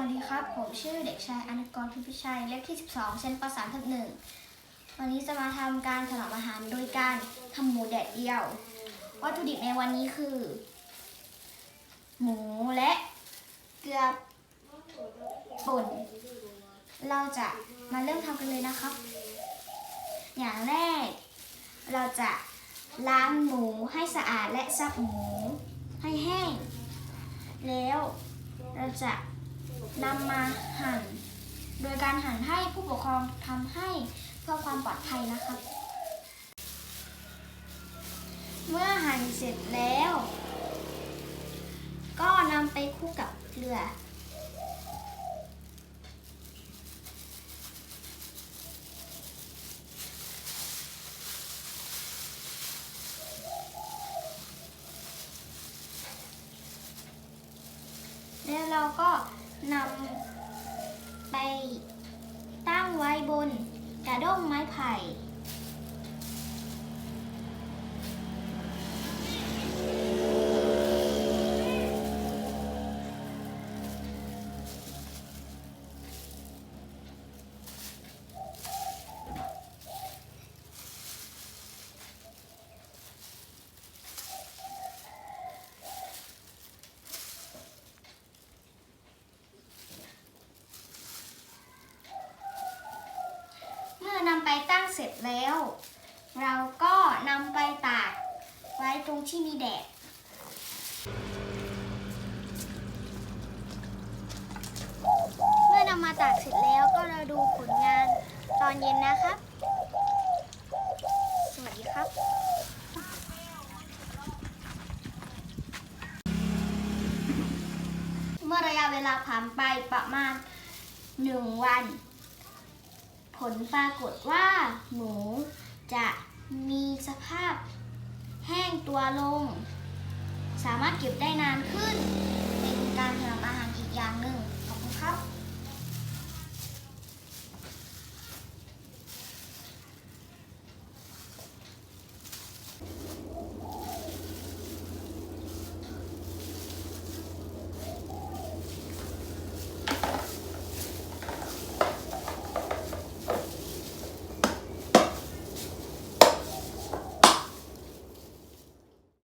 วัสดีครับ ผมชื่อเด็กชายอนกรพิพิชัย เลขที่ 12ชั้นประสานทับหนึ่ง วันนี้จะมาทำการถนอมอาหารโดยการทำหมูแดดเดียว วัตถุดิบในวันนี้คือ หมูและเกลือป่น เราจะมาเริ่มทำกันเลยนะครับ อย่างแรก เราจะล้างหมูให้สะอาดและซักหมูให้แห้ง แล้วเราจะ นำมาหั่น โดยการหั่นให้ผู้ปกครองทำให้เพื่อความปลอดภัยนะครับ เมื่อหั่นเสร็จแล้ว ก็นำไปคลุกกับเกลือแล้วเราก็ ตั้งไว้บนกระด้งไม้ไผ่ เมื่อนำไปตั้งเสร็จแล้ว เราก็นำไปตากไว้ตรงที่มีแดดเมื่อนำมาตากเสร็จแล้วก็เราดูผลงานตอนเย็นนะครับ สวัสดีครับเมื่อระยะเวลาผ่านไปประมาณหนึ่งวัน ผลปรากฏว่า หมูจะมีสภาพแห้งตัวลง สามารถเก็บได้นานขึ้น เป็นการถนอมอาหารอีกอย่างหนึ่ง